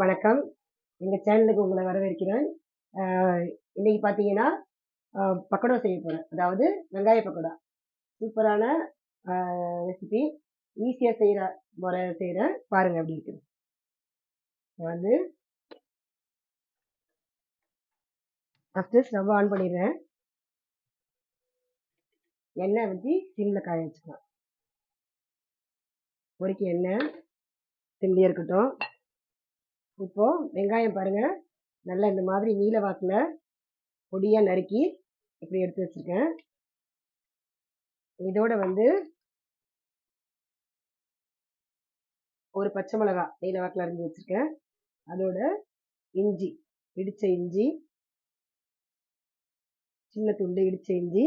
வணக்கம். எங்கள் சேனலுக்கு உங்களை வரவேற்கிறேன். இன்றைக்கி இன்னைக்கு பார்த்தீங்கன்னா பக்கோடா செய்ய போகிறேன் அதாவது வெங்காய பக்கோடா. சூப்பரான ரெசிபி ஈஸியாக செய்கிற முறை செய்கிறேன் பாருங்க அப்படி இருக்குது நான் வந்து ஃபஸ்ட்டு ஸ்டவ் ஆன் பண்ணிடுறேன். எண்ணெய் வச்சு சிம்மில் காய வச்சுக்கலாம். பொறிக்க எண்ணெய் சிம்லேயே இருக்கட்டும். இப்போது வெங்காயம் பாருங்கள் நல்லா இந்த மாதிரி நீல வாக்கில் பொடியாக நறுக்கி இப்படி எடுத்து வச்சுருக்கேன். இதோட வந்து ஒரு பச்சை மிளகா நீல வாக்கில் அரிஞ்சு வச்சுருக்கேன். அதோட இஞ்சி இடித்த இஞ்சி சின்ன துண்டு இடித்த இஞ்சி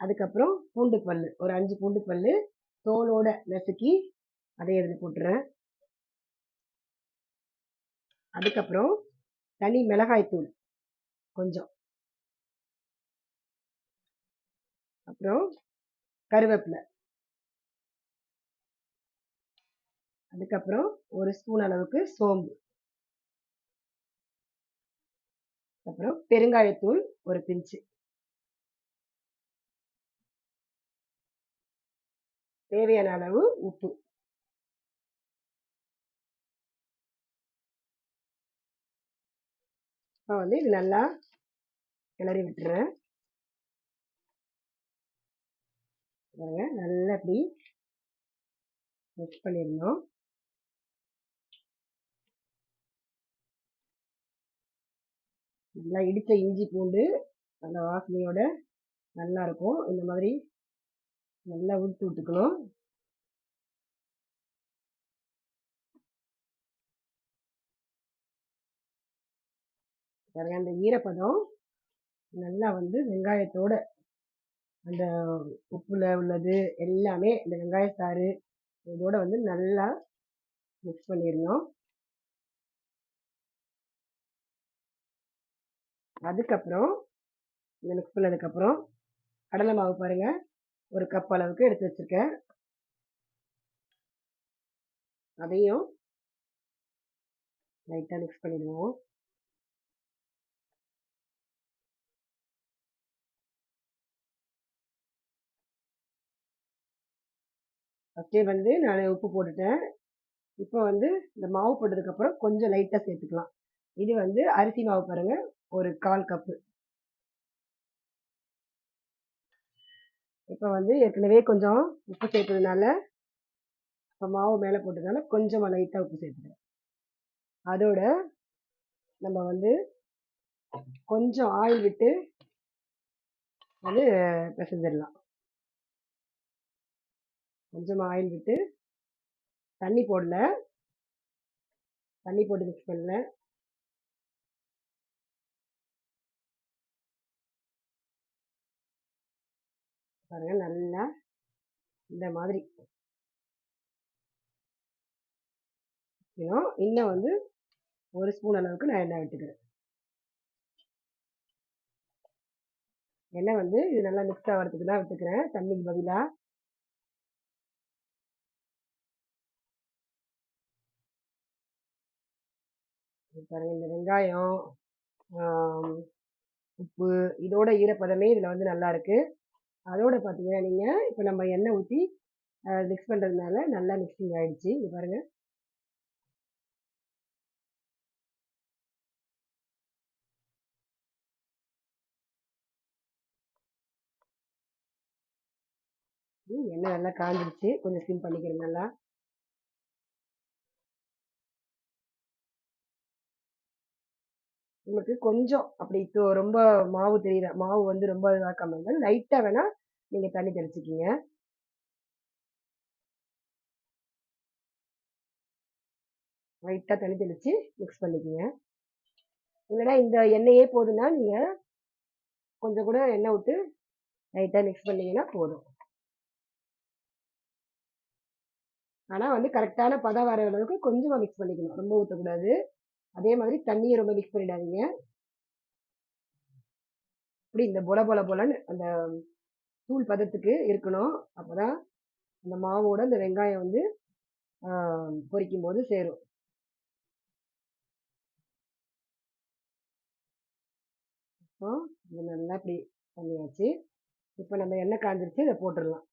அதுக்கப்புறம் பூண்டு பல் ஒரு அஞ்சு பூண்டு பல் தோலோட நசுக்கி அதை எடுத்து போட்டுறேன். அதுக்கப்புறம் தனி மிளகாய் தூள் கொஞ்சம். அப்புறம் கருவேப்பிலை. அதுக்கப்புறம் ஒரு ஸ்பூன் அளவுக்கு சோம்பு. அப்புறம் பெருங்காயத்தூள் ஒரு பிஞ்சு. தேவையான அளவு உப்பு. நான் வந்து இது நல்லா கிளறி விட்டுறேன். பாருங்க நல்லா அப்படி மிக்ஸ் பண்ணிடணும். நல்லா இடித்த இஞ்சி பூண்டு அந்த வாசனையோட நல்லா இருக்கும். இந்த மாதிரி நல்லா உளுத்து விட்டுக்கணும். பாருங்கள் அந்த ஈரப்பதம் நல்லா வந்து வெங்காயத்தோட அந்த உப்புல உள்ளது எல்லாமே இந்த வெங்காய சாறு இதோட வந்து நல்லா மிக்ஸ் பண்ணிடணும். அதுக்கப்புறம் இந்த மிக்ஸ் பண்ணதுக்கப்புறம் கடலை மாவு பாருங்க. ஒரு கப் அளவுக்கு எடுத்து வச்சுருக்கேன். அதையும் லைட்டாக மிக்ஸ் பண்ணிடுவோம். ஃபஸ்ட்டே வந்து நான் உப்பு போட்டுட்டேன். இப்போ வந்து இந்த மாவு போட்டதுக்கப்புறம் கொஞ்சம் லைட்டாக சேர்த்துக்கலாம். இது வந்து அரிசி மாவு பாருங்க ஒரு கால் கப்பு இப்போ வந்து ஏற்கனவே கொஞ்சம் உப்பு சேர்த்ததுனால இப்போ மாவு மேலே போட்டதுனால கொஞ்சமாக லைட்டாக உப்பு சேர்த்துக்கிறேன் அதோட நம்ம வந்து கொஞ்சம் ஆயில் விட்டு வந்து பிசைஞ்சிடலாம். கொஞ்சமாக ஆயில் விட்டு தண்ணி போடல. தண்ணி போட்டு மிக்ஸ் பண்ணல. பாருங்க நல்லா இந்த மாதிரி. இன்னும் இன்னும் வந்து ஒரு ஸ்பூன் அளவுக்கு நான் எண்ணெய் விட்டுக்கிறேன். எண்ணெய் வந்து இது நல்லா மிக்ஸ் ஆகிறதுக்கு தான் விட்டுக்கிறேன். தண்ணிக்கு பதிலாக பாருங்க இந்த வெங்காயம் உப்பு இதோட ஈரப்பதமே இதில் வந்து நல்லா இருக்குது அதோட பார்த்தீங்கன்னா நீங்கள் இப்போ நம்ம எண்ணெய் ஊற்றி மிக்ஸ் பண்ணுறதுனால நல்லா மிக்சிங் ஆகிடுச்சு இது பாருங்கள் எண்ணெய் நல்லா காஞ்சிடுச்சு கொஞ்சம் ஸ்கிம் பண்ணிக்கிறேன் நல்லா. உங்களுக்கு கொஞ்சம் அப்படி ரொம்ப மாவு தெரியுற மாவு வந்து ரொம்ப இதாக்காம இருந்தால் லைட்டாக வேணால் நீங்கள் தண்ணி தெளிச்சுக்கிங்க. லைட்டாக தண்ணி தெளித்து மிக்ஸ் பண்ணிக்கிங்க. இல்லைனா இந்த எண்ணெயே போதுன்னா நீங்கள் கொஞ்சம் கூட எண்ணெய் விட்டு லைட்டாக மிக்ஸ் பண்ணிங்கன்னா போதும். ஆனால் வந்து கரெக்டான பதம் வர அளவுக்கு கொஞ்சமாக மிக்ஸ் பண்ணிக்கணும். ரொம்ப ஊற்றக்கூடாது அதே மாதிரி தண்ணியை ரொம்ப மிக்ஸ் பண்ணிடாதீங்க. இப்படி இந்த பொல பொல பொலன்னு அந்த தூள் பதத்துக்கு இருக்கணும். அப்போ அந்த மாவோட அந்த வெங்காயம் வந்து பொரிக்கும் போது சேரும். இப்போ நல்லா இப்படி பண்ணியாச்சு. இப்போ நம்ம எண்ணெய் காஞ்சிருச்சு அதை போட்டுடலாம்.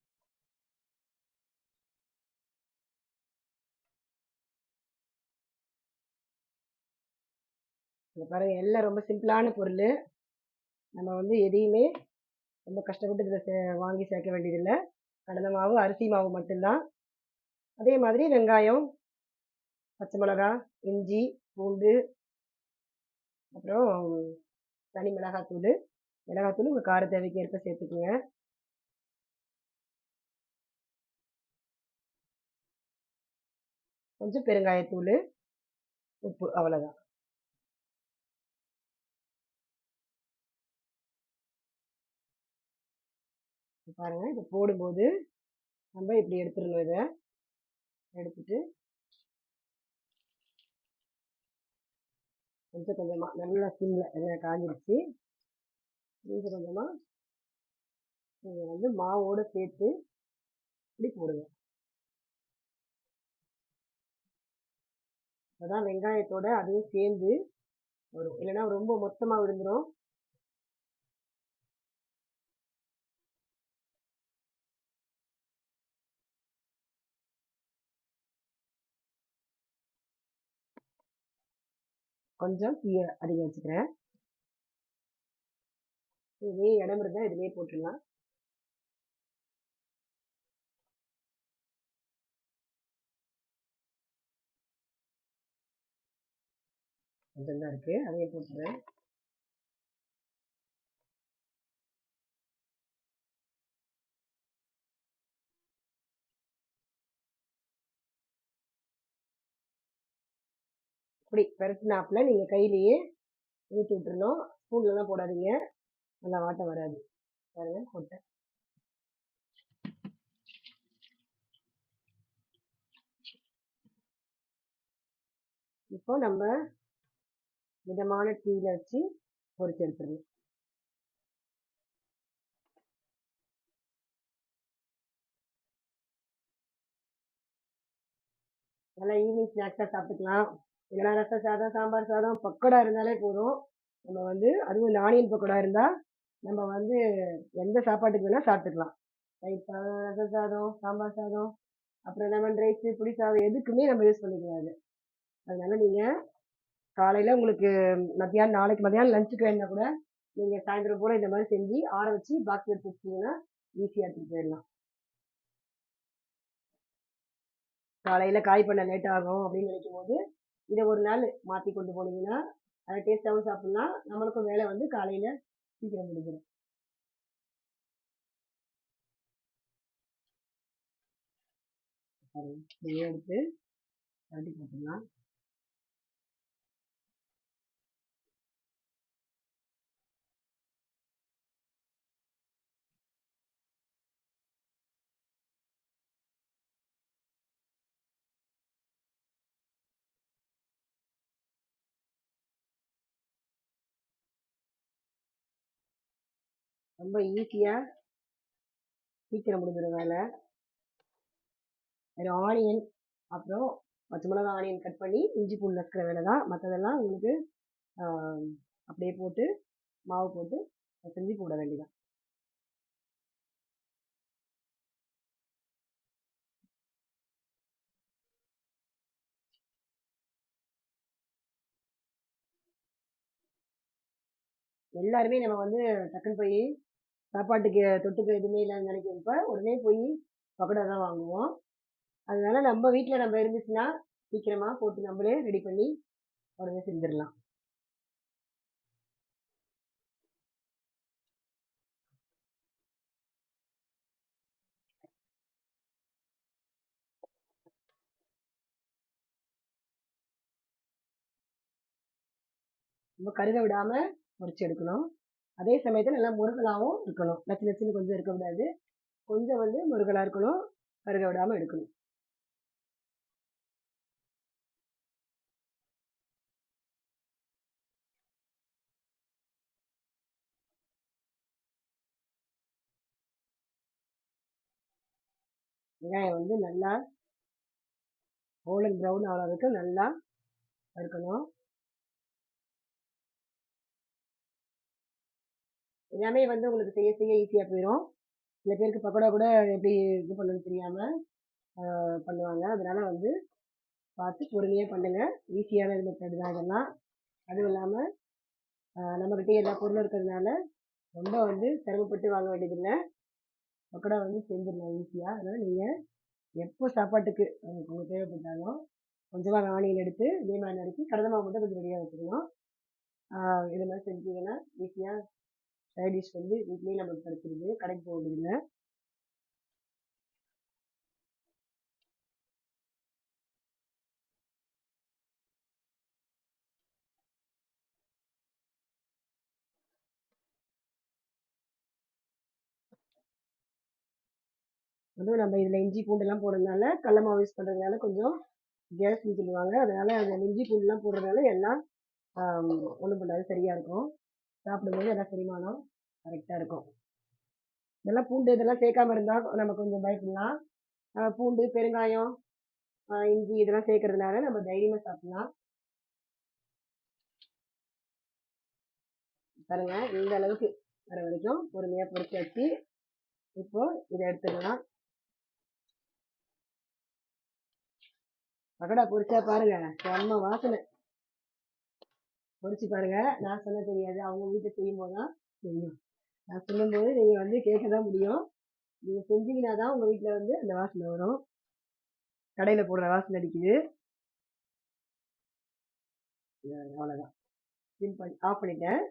இங்கே பாருங்கள் எல்லாம் ரொம்ப சிம்பிளான பொருள். நம்ம வந்து எதையுமே ரொம்ப கஷ்டப்பட்டு இதில் சே வாங்கி சேர்க்க வேண்டியதில்லை. கடலை மாவு அரிசி மாவு மட்டும்தான். அதே மாதிரி வெங்காயம் பச்சை மிளகா இஞ்சி பூண்டு அப்புறம் தனி மிளகாத்தூள். மிளகாத்தூள் உங்கள் கார தேவைக்கு ஏற்ப சேர்த்துக்குங்க. கொஞ்சம் பெருங்காயத்தூள் உப்பு அவ்வளோதான் பாருங்கள் இதை போடும்போது நம்ம இப்படி எடுத்துடணும் இதை. எடுத்துட்டு கொஞ்சம் கொஞ்சமாக நல்லா சிம்மில் எண்ணெய் காஞ்சிருச்சு. கொஞ்சம் கொஞ்சமாக நீங்கள் வந்து மாவோடு சேர்த்து இப்படி போடுங்க. அப்பதான் வெங்காயத்தோட அதுவும் சேர்ந்து வரும். இல்லைன்னா ரொம்ப மொத்தமாக விழுந்துடும் கொஞ்சம் தீயை அதிகம் வச்சுக்கிறேன். இதே இடம் இருந்தால் இதுலேயே போட்டுடலாம். கொஞ்சம் தான் இருக்குது அதையே போட்டுடுறேன். இப்படி பெரட்டினாப்புல நீங்கள் கையிலேயே ஊற்றி விட்டுருணும் ஸ்பூன்லலாம் போடாதீங்க. நல்லா வாட்டம் வராது. பாருங்க போட்டேன். இப்போ நம்ம மிதமான தீயில வச்சு பொறிச்சு எடுத்துடணும் நல்லா ஈவினிங் ஸ்நாக்ஸாக சாப்பிட்டுக்கலாம். இல்லைனா ரச சாதம் சாம்பார் சாதம் பக்கோடா இருந்தாலே போதும். நம்ம வந்து அதுவும் இந்த ஆனியன் பக்கோடா இருந்தால் நம்ம வந்து எந்த சாப்பாட்டுக்கு வேணால் சாப்பிட்டுக்கலாம். தயிர் சாதம் ரச சாதம் சாம்பார் சாதம் அப்புறம் லெமன் ரைஸு புளி சாதம் எதுக்குமே நம்ம யூஸ் பண்ணிக்கூடாது அதனால் அதனால நீங்கள் காலையில் உங்களுக்கு மத்தியானம் நாளைக்கு மத்தியானம் லஞ்சுக்கு வேணுன்னா கூட நீங்கள் சாயந்தரம் போல் இந்த மாதிரி செஞ்சு ஆற வச்சு பாக்ஸ் எடுத்து வச்சிங்கன்னா ஈஸியாக எடுத்துகிட்டு போயிடலாம். காலையில் காய் பண்ண லேட் ஆகும் அப்படின்னு நினைக்கும் போது இதை ஒரு நாள் மாற்றி கொண்டு போனீங்கன்னா அதை டேஸ்ட்டாகவும் சாப்பிட்லாம். நம்மளுக்கும் வேலை வந்து காலையில் சீக்கிரம் முடிஞ்சிடும். எடுத்து தட்டி போட்டுடலாம். ரொம்ப ஈஸியாக சீக்கிரம் முடிஞ்சிடும் வேலை. வேறு ஆனியன் அப்புறம் பச்சை மிளகா ஆனியன் கட் பண்ணி இஞ்சி பூண்டு நசுக்கிற வேலை தான். மற்றதெல்லாம் உங்களுக்கு அப்படியே போட்டு மாவு போட்டு செஞ்சு போட வேண்டியதான் எல்லாருமே நம்ம வந்து டக்குன்னு போய் சாப்பாட்டுக்கு தொட்டுக்க எதுவுமே இல்லைன்னு நினைக்கிறப்ப உடனே போய் பக்கோடா தான் வாங்குவோம். அதனால நம்ம வீட்டில் நம்ம இருந்துச்சுன்னா சீக்கிரமாக போட்டு நம்மளே ரெடி பண்ணி உடனே செஞ்சிடலாம். நம்ம கருக விடாமல் முறிச்சு எடுக்கணும். அதே சமயத்தில் நல்லா முருகலாகவும் இருக்கணும். நச்சு நச்சுன்னு கொஞ்சம் இருக்கக்கூடாது கொஞ்சம் வந்து முருகலாக இருக்கணும். கருக விடாமல் எடுக்கணும். வெங்காயம் வந்து நல்லா கோல்டன் ப்ரௌன் ஆகிறதுக்கு நல்லா வறுக்கணும். எல்லாமே வந்து உங்களுக்கு செய்ய செய்ய ஈஸியாக போயிடும் சில பேருக்கு பக்கோடா கூட எப்படி இது பண்ணணும்னு தெரியாமல் பண்ணுவாங்க. அதனால் வந்து பார்த்து பொறுமையாக பண்ணுங்கள் ஈஸியான மெத்தட் தான் இதெல்லாம். அதுவும் இல்லாமல் நம்மக்கிட்டே எல்லா பொருளும் இருக்கிறதுனால ரொம்ப வந்து சிரமப்பட்டு வாங்க வேண்டியதில்லை. பக்கோடா வந்து செஞ்சிடலாம் ஈஸியாக அதனால் நீங்கள் எப்போ சாப்பாட்டுக்கு உங்களுக்கு தேவைப்பட்டாலும் கொஞ்சமாக ஆனியன் எடுத்து இதே மாதிரி நறுக்கி கடலை மாவு மட்டும் கொஞ்சம் ரெடியாக வச்சுக்கணும். இது மாதிரி செஞ்சீங்கன்னா ஈஸியாக சைட் டிஷ் வந்து வீட்லேயே நமக்கு கிடச்சிருது கடைக்கு போக வேண்டியதில்லை அதுவும் நம்ம இதில் இஞ்சி பூண்டுலாம் போடுறதுனால கடல மாவு யூஸ் பண்ணுறதுனால கொஞ்சம் கேஸ்னு சொல்லுவாங்க. அதனால அந்த இஞ்சி பூண்டுலாம் போடுறதுனால எல்லாம் ஒன்றும் பண்ணாது சரியாக இருக்கும். சாப்பிடும்போது எல்லாம் செரிமானம் கரெக்டாக இருக்கும். இதெல்லாம் பூண்டு இதெல்லாம் சேர்க்காம இருந்தால் நம்ம கொஞ்சம் பயப்படலாம். பூண்டு பெருங்காயம் இஞ்சி இதெல்லாம் சேர்க்கறதுனால நம்ம தைரியமாக சாப்பிடலாம். பாருங்க இந்த அளவுக்கு வர வரைக்கும் பொறுமையாக பொரிச்சு வச்சு இப்போ இதை எடுத்துக்கலாம். பகடா பொரிச்சா பாருங்க செம்ம வாசனை. பொறிச்சு பாருங்க. நான் சொன்ன தெரியாது. அவங்க வீட்டில் செய்யும்போது தான் தெரியும். நான் சொல்லும்போது நீங்கள் வந்து கேட்க தான் முடியும். நீங்கள் செஞ்சீங்கன்னா தான் உங்கள் வீட்டில் வந்து அந்த வாசனை வரும். கடையில் போடுற வாசனை அடிக்குது. அவ்வளோதான் சிம்பிள் ஆஃப் பண்ணிட்டேன்.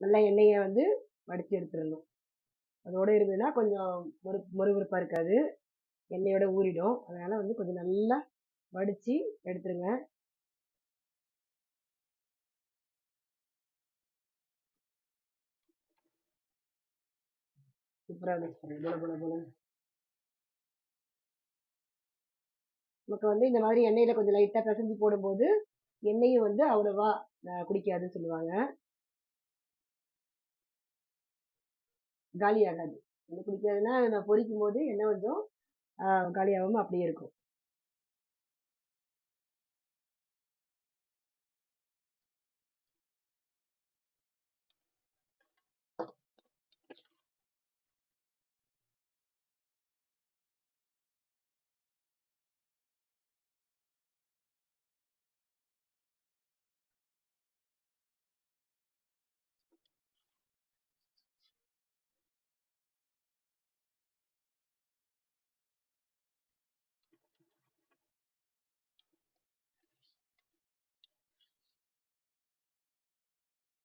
நல்லா எண்ணெயை வந்து வடித்து எடுத்துடணும். அதோட இருந்ததுன்னா கொஞ்சம் மொறு மொறுமொறுப்பாக இருக்காது. எண்ணெயோட ஊறிடும். அதனால வந்து கொஞ்சம் நல்லா வடித்து எடுத்துருங்க. சூப்பராக போல போல போல. நமக்கு வந்து இந்த மாதிரி எண்ணெயில் கொஞ்சம் லைட்டாக பிசைஞ்சு போடும்போது எண்ணெயும் வந்து அவ்வளோவா குடிக்காதுன்னு சொல்லுவாங்க. காலி ஆகாது. என்ன குடிக்காதுன்னா நான் பொரிக்கும் போது எண்ணெய் கொஞ்சம் காலியாகாம அப்படியே இருக்கும்.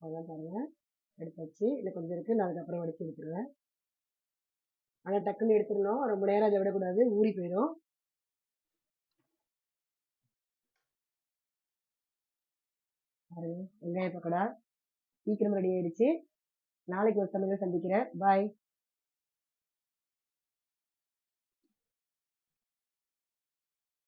அதான் பாருங்கள் எடுத்து வச்சு இல்லை கொஞ்சம் இருக்குது நான் அதுக்கப்புறம் வடிச்சு எடுத்துருவேன். ஆனால் டக்குன்னு எடுத்துடணும். ரொம்ப நேரம் அதை விடக்கூடாது. ஊறி போயிடும். பாருங்க. வெங்காய பக்கோடா. சீக்கிரம் ரெடி ஆயிடுச்சு. நாளைக்கு ஒரு சமையல் சந்திக்கிறேன். பாய்